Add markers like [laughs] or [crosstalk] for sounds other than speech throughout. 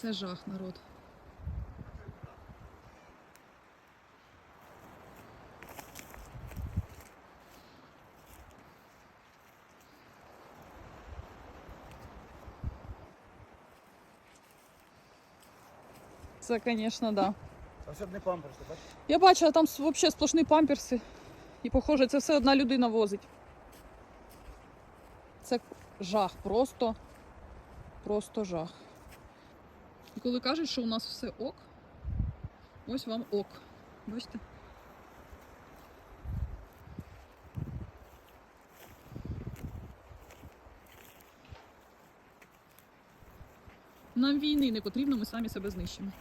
Це жах, народ. Це, звісно, да. А це не памперси, бачиш? Я бачила, там взагалі сплошні памперси. І, похоже, це все одна людина возить. Це жах, просто, просто жах. І коли кажуть, що у нас все ок, ось вам ок. Бачите? Нам війни не потрібно, ми самі себе знищимо.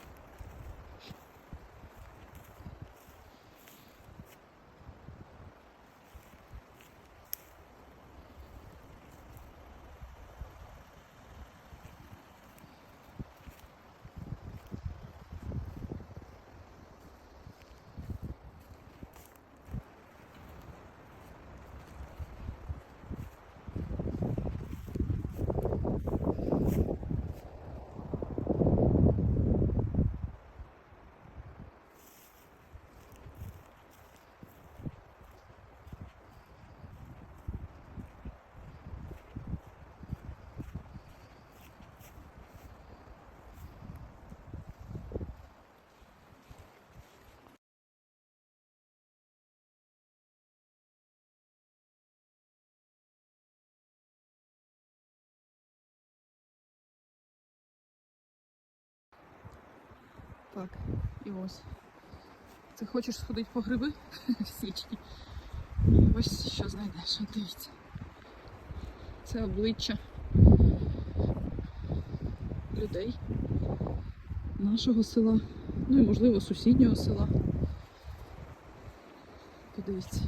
Так, і ось. Ти хочеш сходити по гриби [laughs] в січні? Ось що знайдеш, дивіться. Це обличчя людей нашого села, ну і можливо сусіднього села. Подивіться.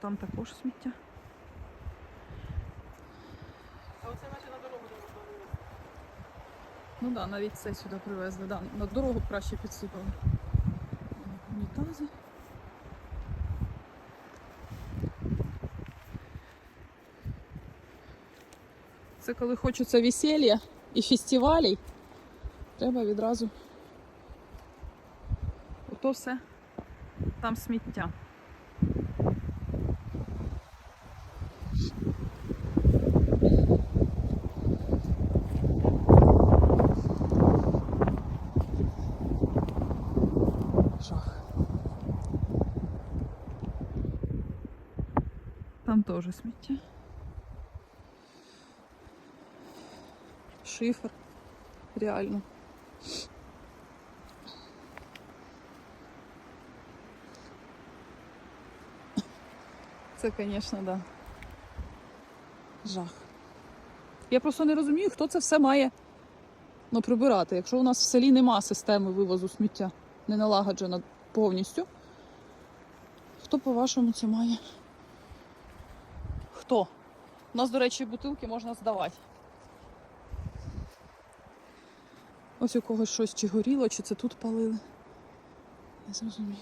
Там також сміття. А оце наче на дорогу Ну да, навіть це сюди привезли. Да, на дорогу краще підсипали. Унітази. Це коли хочеться весілля і фестивалей, треба відразу. Ото все там сміття. Жах. Там теж сміття. Шифер. Реально. Це, звісно, да. Жах. Я просто не розумію, хто це все має ну, прибирати. Якщо у нас в селі нема системи вивозу сміття, не налагоджена повністю. Хто, по-вашому, це має? Хто? У нас, до речі, бутилки можна здавати. Ось у когось щось чи горіло, чи це тут палили. Не зрозуміло.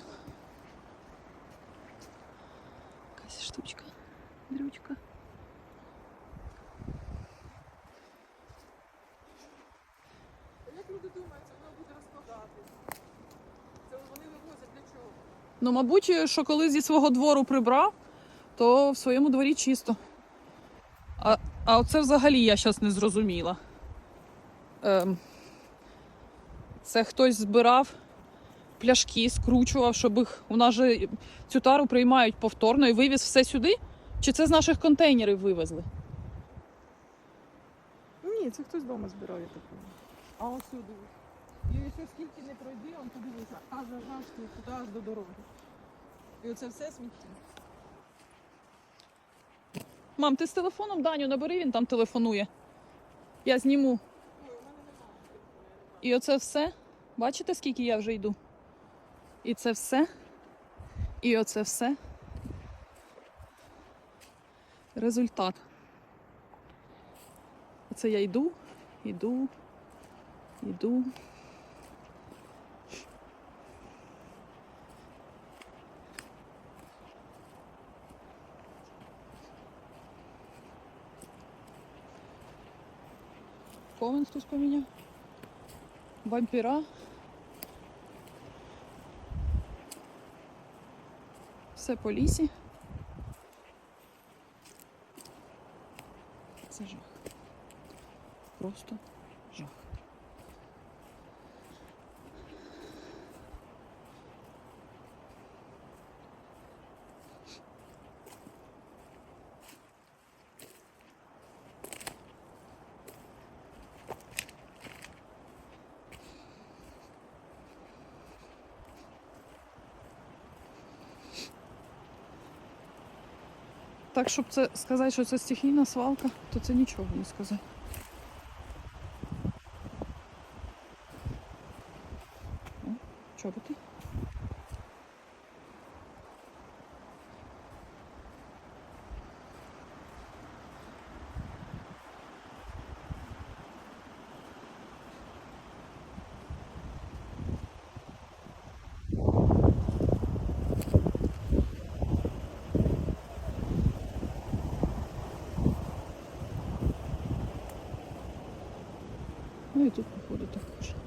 Якась штучка, дрючка. Як люди думають, це воно буде розкладатись? Це вони вивозять для чого? Ну, мабуть, що коли зі свого двору прибрав, то в своєму дворі чисто. А, а оце взагалі я зараз не зрозуміла. Ем, це хтось збирав пляшки, скручував, щоб їх. У нас же цю тару приймають повторно і вивіз все сюди? Чи це з наших контейнерів вивезли? Ні, це хтось вдома збирає таке. А ось сюди. І ось скільки не пройди, он вийшов. Аж аж туди аж до дороги. І оце все сміття. Мам, ти з телефоном Даню набери, він там телефонує. Я зніму. І оце все. Бачите, скільки я вже йду? І це все. І оце все. Результат. Оце я йду, йду, йду. Бетховен хтось поміняв. Вампіра. Все по лісі. Це жах. Просто жах. Так, щоб це сказати, що це стихійна свалка, то це нічого не сказати. Ну і тут, походу, також.